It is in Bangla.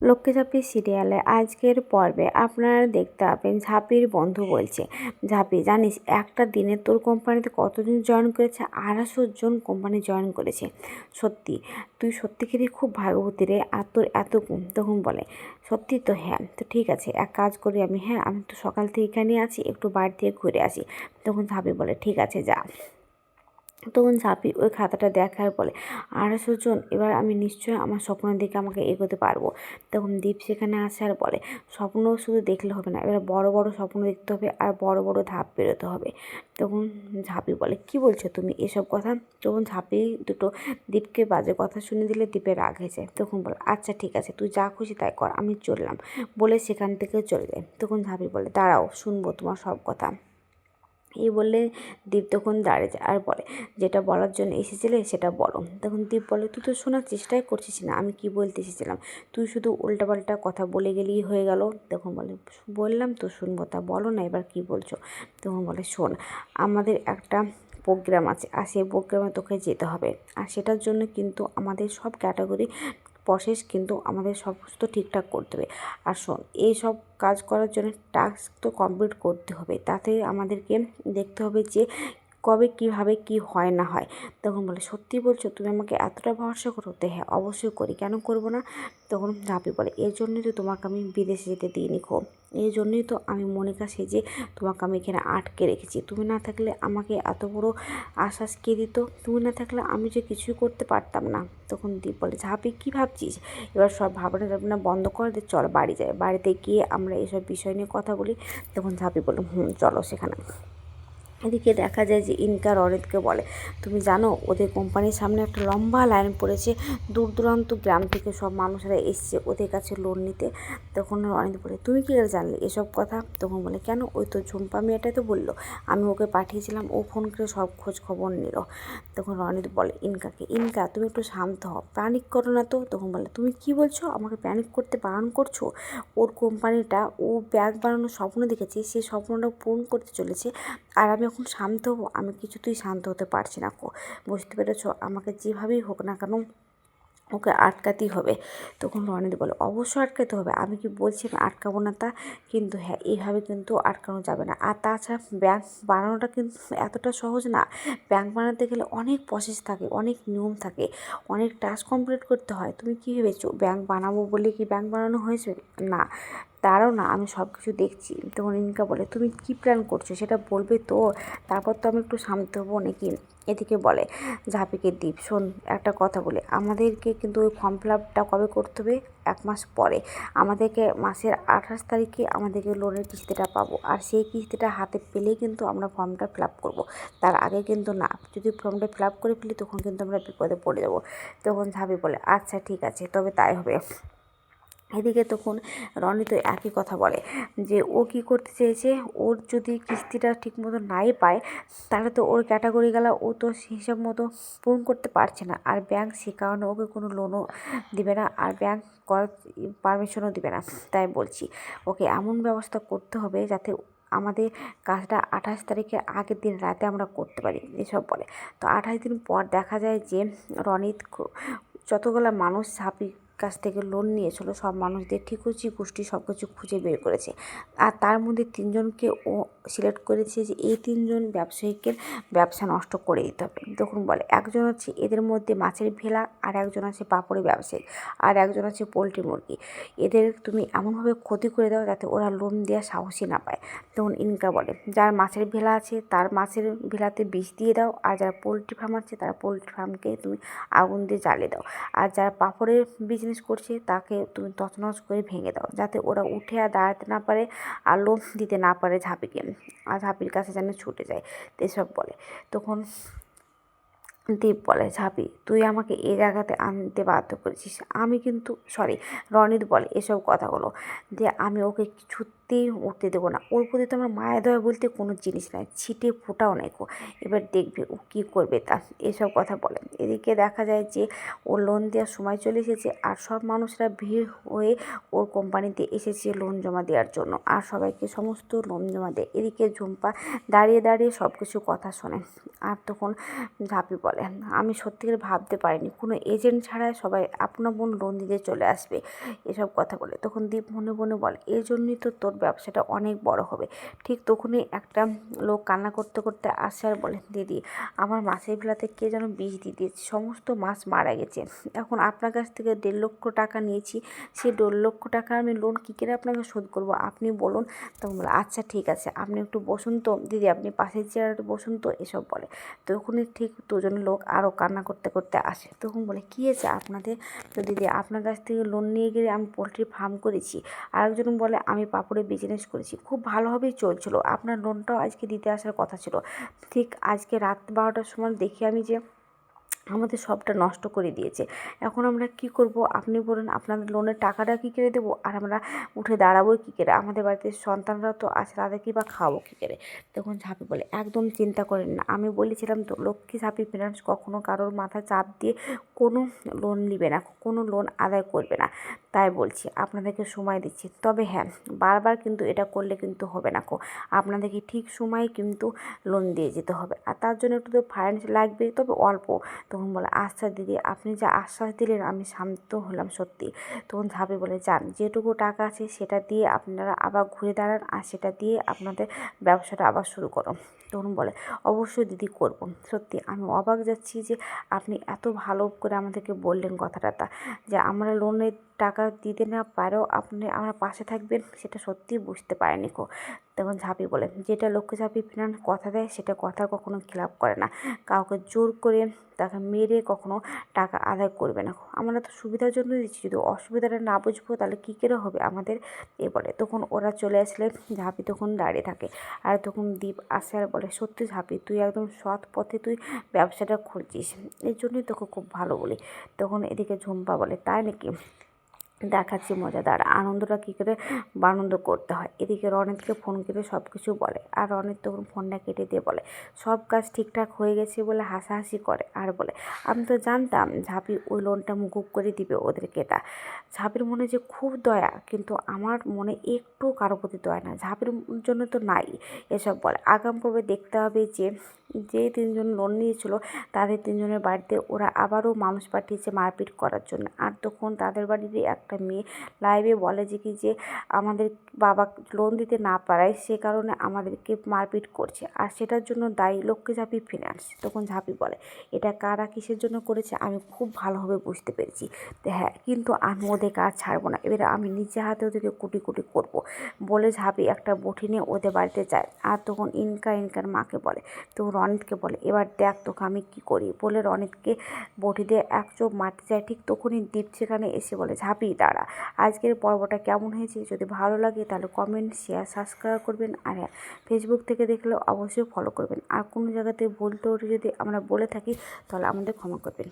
লক্ষ্মী ঝাঁপি সিরিয়ালে আজকের পর্বে আপনারা দেখতে পাবেন ঝাঁপির বন্ধু বলছে, ঝাঁপি, জানিস, একটা দিনে তোর কোম্পানিতে কতজন জয়েন করেছে? আড়াইশো জন কোম্পানি জয়েন করেছে। সত্যি, তুই সত্যিকারই খুব ভাগ্যবতী রে, আর তোর এত গুণ। তখন বলে, সত্যি তো হ্যাঁ তো ঠিক আছে, এক কাজ করি আমি হ্যাঁ আমি তো সকাল থেকে এখানে আছি, একটু বাড়ি থেকে ঘুরে আসি। তখন ঝাঁপি বলে, ঠিক আছে, যা। তখন ঝাঁপি ওই খাতাটা দেখার বলে আড়াইশো জন এবার আমি নিশ্চয়ই আমার স্বপ্নের দিকে আমাকে এগোতে পারব। তখন দীপ সেখানে আসে আর বলে, স্বপ্ন শুধু দেখলে হবে না, এবার বড় বড় স্বপ্ন দেখতে হবে আর বড় বড় ধাপ বেরোতে হবে। তখন ঝাঁপি বলে, কি বলছো তুমি এসব কথা? তখন ঝাঁপি দুটো দীপকে বাজে কথা শুনে দিলে, দীপের রাগ হয়েছে তখন বলে আচ্ছা ঠিক আছে, তুই যা খুশি তাই কর, আমি চললাম। বলে সেখান থেকে চলে যায়। তখন ঝাঁপি বলে, দাঁড়াও, শুনব তোমার সব কথা। এই বললে দীপ তখন দাঁড়িয়ে যায় আর বলে, যেটা বলার জন্য এসেছিলে সেটা বলো। তখন দীপ বলে, তুই তো শোনার চেষ্টাই করছিস না, আমি কি বলতে এসেছিলাম? তুই শুধু উল্টাপাল্টা কথা বলে গেলেই হয়ে গেল। তখন বলে, বললাম তো শুনব, তা বলো না এবার কি বলছো? তখন বলে, শোন, আমাদের একটা প্রোগ্রাম আছে, আর সেই প্রোগ্রামে তোকে যেতে হবে, আর সেটার জন্য কিন্তু আমাদের সব ক্যাটাগরি প্রসেস কিন্তু আমাদের সমস্ত ঠিকঠাক করতে হবে। আর শোন, এইসব কাজ করার জন্য টাস্ক তো কমপ্লিট করতে হবে। তাতে আমাদেরকে দেখতে হবে যে কবে কীভাবে কি হয় না হয়। তখন বলে, সত্যি বলছো, তুমি আমাকে এতটা ভরসা করো? তো হ্যাঁ অবশ্যই করি। কেন করব না? তখন ঝাঁপি বলে, এর জন্যই তো তোমাকে আমি বিদেশে যেতে দিইনি খো। এই জন্যই তো আমি মনিকা সেজে তোমাকে আমি এখানে আটকে রেখেছি। তুমি না থাকলে আমাকে এত বড় আশ্বাস কে দিত? তুমি না থাকলে আমি যে কিছুই করতে পারতাম না। তখন দীপ বলে, ঝাঁপি, কী ভাবছিস? এবার সব ভাবনা টাবনা বন্ধ করে দিয়ে চল বাড়ি যায় বাড়িতে গিয়ে আমরা এসব বিষয় নিয়ে কথা বলি। তখন ঝাঁপি বলল হুম, চলো সেখানে। এদিকে দেখা যায় যে ইনকার অরিতকে বলে, তুমি জানো, ওদের কোম্পানির সামনে একটা লম্বা লাইন পড়েছে। দূর দূরান্ত গ্রাম থেকে সব মানুষেরা এসছে ওদের কাছে লোন নিতে। তখন অনিত বলে, তুমি কী করে জানলে এসব কথা? তখন বলে, কেন? ওই তো ঝুম্পা মেয়েটাই তো বলল, আমি ওকে পাঠিয়েছিলাম, ও ফোন করে সব খোঁজ খবর নিল। তখন রনিত বলে, ইনকাকে, ইনকা, তুমি একটু শান্ত হও প্যানিক করো না তো। তখন বলে, তুমি কি বলছো? আমাকে প্যানিক করতে বারণ করছ? ওর কোম্পানিটা, ও ব্যাগ বানানোর স্বপ্ন দেখেছে সেই স্বপ্নটা পূরণ করতে চলেছে, আর আমি এখন শান্ত হব, আমি কিছুতেই শান্ত হতে পারছি না বুঝতে পেরেছ? আমাকে যেভাবেই হোক না কেন ওকে আটকাতেই হবে। তখন রনিত বলে অবশ্যই আটকাতে হবে। আমি কি বলছি আমি আটকাবো না তা? কিন্তু হ্যাঁ এইভাবে কিন্তু আটকানো যাবে না। আর তাছাড়া ব্যাংক বানানোটা কিন্তু এতটা সহজ না। ব্যাংক বানাতে গেলে অনেক প্রসেস থাকে, অনেক নিয়ম থাকে, অনেক টাস্ক কমপ্লিট করতে হয়। তুমি কী ভেবেছো? ব্যাংক বানাবো বলে কি ব্যাংক বানানো হয়েছে? না। তারও না আমি সব কিছু দেখছি। তখন ইনকা বলে, তুমি কী প্ল্যান করছ? সেটা বলবে তো? তারপর তো আমি একটু শান্ত হব নাকি? এদিকে বলে, ঝাঁপিকে দ্বীপ, শোন, একটা কথা বলে। আমাদেরকে কিন্তু ওই ফর্ম ফিল আপটা কবে করতে হবে? এক মাস পরে। আমাদেরকে মাসের আঠাশ তারিখে আমাদেরকে লোনের কিস্তিটা পাবো। আর সেই কিস্তিটা হাতে পেলেই কিন্তু আমরা ফর্মটা ফিল আপ করব। তার আগে কিন্তু না, যদি ফর্মটা ফিল আপ করে ফেলি, তখন কিন্তু আমরা বিপদে পড়ে যাব। তখন ঝাঁপি বলে আচ্ছা ঠিক আছে, তবে তাই হবে। এদিকে তখন রনি তো একই কথা বলে যে ও কি করতে চেয়েছে? ওর যদি কিস্তিটা ঠিক মতো নাই পায়, তাহলে তো ওর ক্যাটাগরি গেলা, ও তো হিসাব মতো পূরণ করতে পারছে না। আর ব্যাংক সে কারণে ওকে কোনো লোনও দিবে না আর ব্যাংক করার পারমিশনও দিবে না। তাই বলছি, ওকে এমন ব্যবস্থা করতে হবে যাতে আমাদের কাজটা আঠাশ তারিখের আগের দিন রাতে আমরা করতে পারি, এসব বলে। তো আঠাশ দিন পর দেখা যায় যে রনিত যতগুলো মানুষ ছাপি কাছ থেকে লোন নিয়েছিল, সব মানুষদের ঠিকুচি গোষ্ঠী সব কিছু খুঁজে বের করেছে। আর তার মধ্যে তিনজনকে ও সিলেক্ট করেছে যে এই তিনজন ব্যবসায়িকের ব্যবসা নষ্ট করে দিতে হবে। তখন বলে, একজন হচ্ছে এদের মধ্যে মাছের ভেলা, আর একজন আছে পাপড়ি ব্যবসায়ী, আর একজন আছে পোলট্রি মুরগি। এদের তুমি এমনভাবে ক্ষতি করে দাও যাতে ওরা লোন দেওয়ার সাহসই না পায়। তখন ইনকা বলে, যার মাছের ভেলা আছে তার মাছের ভেলাতে বিষ দিয়ে দাও, আর যারা পোলট্রি ফার্ম আছে তারা পোলট্রি ফার্মকে তুমি আগুন দিয়ে জ্বালিয়ে দাও। আর যারা পাপড়ের বিজনেস করছে তাকে তুমি তছনছ করে ভেঙে দাও, যাতে ওরা উঠে আর দাঁড়াতে না পারে, আর লোন দিতে না পারে ঝাঁপিকে। ঝাঁপির কাছে যেন ছুটে যায় এসব বলে। তখন দীপ বলে, ঝাঁপি, তুই আমাকে এ জায়গাতে আনতে বাধ্য করেছিস। আমি কিন্তু সরি রনিত বলে এসব কথাগুলো, যে আমি ওকে কিছু হাতেই উঠতে দেবো না। ওর প্রতি তো আমার মায়া দয়া বলতে কোনো জিনিস নাই। ছিটে ফোটাও নাই কো এবার দেখবে ও কী করবে তা। এসব কথা বলেন এদিকে দেখা যায় যে ও লোন দেওয়ার সময় চলে এসেছে আর সব মানুষরা ভিড় হয়ে ওর কোম্পানিতে এসেছে লোন জমা দেওয়ার জন্য। আর সবাইকে সমস্ত লোন জমা দেয়। এদিকে ঝুম্পা দাঁড়িয়ে দাঁড়িয়ে সব কিছু কথা শোনে। আর তখন ঝাঁপি বলে, আমি সত্যি করে ভাবতে পারিনি। কোনো এজেন্ট ছাড়াই সবাই আপনা বোন লোন দিতে চলে আসবে। এসব কথা বলে। তখন দীপ মনে মনে বলে এই জন্যই তো তোর ব্যবসাটা অনেক বড় হবে। ঠিক তখনই একটা লোক কান্না করতে করতে আসে আর বলে, দিদি, আমার মাছের ভেলাতে কে যেন বিষ দিয়ে দিয়েছে, সমস্ত মাছ মারা গেছে। এখন আপনার কাছ থেকে দেড় লক্ষ টাকা নিয়েছি সেই দেড় লক্ষ টাকা আমি লোন কী করে আপনাকে শোধ করব? আপনি বলুন। তখন বলে আচ্ছা ঠিক আছে, আপনি একটু বসুন তো। দিদি, আপনি পাশের চেয়ারে বসুন তো, এসব বলে। তখনই ঠিক দুজন লোক আরও কান্না করতে করতে আসে। তখন বলে, কী হয়েছে আপনাদের? তো দিদি, আপনার কাছ থেকে লোন নিয়ে গেলে আমি পোলট্রি ফার্ম করেছি। আরেকজন বলে, আমি পাপড়ে বিজনেস করেছি, খুব ভালোভাবেই চলছিল। আপনার লোনটাও আজকে দিতে আসার কথা ছিল। ঠিক আজকে রাত বারোটার সময় দেখি আমি যে আমাদের সবটা নষ্ট করে দিয়েছে। এখন আমরা কি করব? আপনি বলুন, আপনাদের লোনের টাকাটা কী করে দেবো? আর আমরা উঠে দাঁড়াবো কী করে আমাদের বাড়িতে সন্তানরা তো আছে তাদের কী বা খাওয়াবো কী করে তখন ঝাঁপি বলে, একদম চিন্তা করেন না। আমি বলেছিলাম তো, লক্ষ্মী ঝাঁপি ফিনান্স কখনো কারোর মাথা চাপ দিয়ে কোনো লোন নিবে না, কোনো লোন আদায় করবে না। তাই বলছি, আপনাদেরকে সময় দিচ্ছি। তবে হ্যাঁ বারবার কিন্তু এটা করলে কিন্তু হবে না কো। আপনাদেরকে ঠিক সময়ে কিন্তু লোন দিয়ে যেতে হবে। আর তার জন্য একটু তো ফাইন্যান্স লাগবে, তবে অল্প। তখন বলে আচ্ছা দিদি, আপনি যা আশ্বাস দিলেন, আমি শান্ত হলাম সত্যি। তখন ঝাঁপি বলে, যান, যেটুকু টাকা আছে সেটা দিয়ে আপনারা আবার ঘুরে দাঁড়ান আর সেটা দিয়ে আপনাদের ব্যবসাটা আবার শুরু করুন। তখন বলে, অবশ্যই দিদি করব। সত্যি, আমি অবাক যাচ্ছি যে আপনি এত ভালো করে আমাদেরকে বললেন কথাটা তা। যে আমরা লোনের টাকা দিতে না পারেও আপনি আমার পাশে থাকবেন, সেটা সত্যিই বুঝতে পারেনি কো। তখন ঝাঁপি বলে। যেটা লক্ষ্য ঝাঁপি ফিনান্স কথা দেয়, সেটা কথা কখনো খিলাপ করে না। কাউকে জোর করে তাকে মেরে কখনো টাকা আদায় করবে না। আমরা তো সুবিধার জন্য দিচ্ছি। যদি অসুবিধাটা না বুঝব, তাহলে কী করে হবে? আমাদের এ বলে। তখন ওরা চলে আসলে ঝাঁপি তখন দাঁড়িয়ে থাকে। আর তখন দ্বীপ আসে আর বলে, সত্যি ঝাঁপি, তুই একদম সৎ পথে তুই ব্যবসাটা খুলছিস এর জন্যই তোকে খুব ভালো বলি। তখন এদিকে ঝুম্পা বলে, তাই নাকি? দেখাচ্ছি মজাদার আনন্দটা কী করে আনন্দ করতে হয়। এদিকে রনিতকে ফোন করে সব কিছু বলে আর রনিত তখন ফোনটা কেটে দিয়ে বলে, সব কাজ ঠিকঠাক হয়ে গেছে বলে হাসাহাসি করে আর বলে, আমি তো জানতাম ঝাঁপি ওই লোনটা মুকুব করে দিবে ওদেরকে তা ঝাঁপির মনে যে খুব দয়া, কিন্তু আমার মনে একটু কারও প্রতি দয়া না। ঝাঁপির জন্য তো নাই এসব বলে। আগাম পর্বে দেখতে হবে যে যে তিনজন লোন নিয়েছিল, তাদের তিনজনের বাড়িতে ওরা আবারও মানুষ পাঠিয়েছে মারপিট করার জন্য। আর তখন তাদের বাড়িতে একটা মেয়ে লাইভে বলে যে কি যে আমাদের বাবা লোন দিতে না পারায়, সে কারণে আমাদেরকে মারপিট করছে। আর সেটার জন্য দায়ী লক্ষ্মী ঝাঁপি ফিনান্স তখন ঝাঁপি বলে, এটা কারা কিসের জন্য করেছে? আমি খুব ভালোভাবে বুঝতে পেরেছি। হ্যাঁ কিন্তু আমি ওদের কাজ ছাড়বো না। এবারে আমি নিজে হাতে ওদেরকে কুটি কুটি করব। বলে ঝাঁপি একটা বটি নিয়ে ওদের বাড়িতে যায়। আর তখন ইনকা ইনকার মাকে বলে তো রনিতকে বলে, এবার দেখ তোকে আমি কী করি? বলে রনিতকে বটি দিয়ে এক চোখ মারতে যায় ঠিক তখনই দ্বীপ সেখানে এসে বলে, ঝাঁপি, দাঁড়া, আজকের পর্বটা কেমন হয়েছে? যদি ভালো লাগে তাহলে কমেন্ট শেয়ার সাবস্ক্রাইব করবেন আর হ্যাঁ ফেসবুক থেকে দেখলে অবশ্যই ফলো করবেন। আর কোনো জায়গাতে ভুল ত্রুটি যদি আমরা বলে থাকি তাহলে আমাদের ক্ষমা করবেন।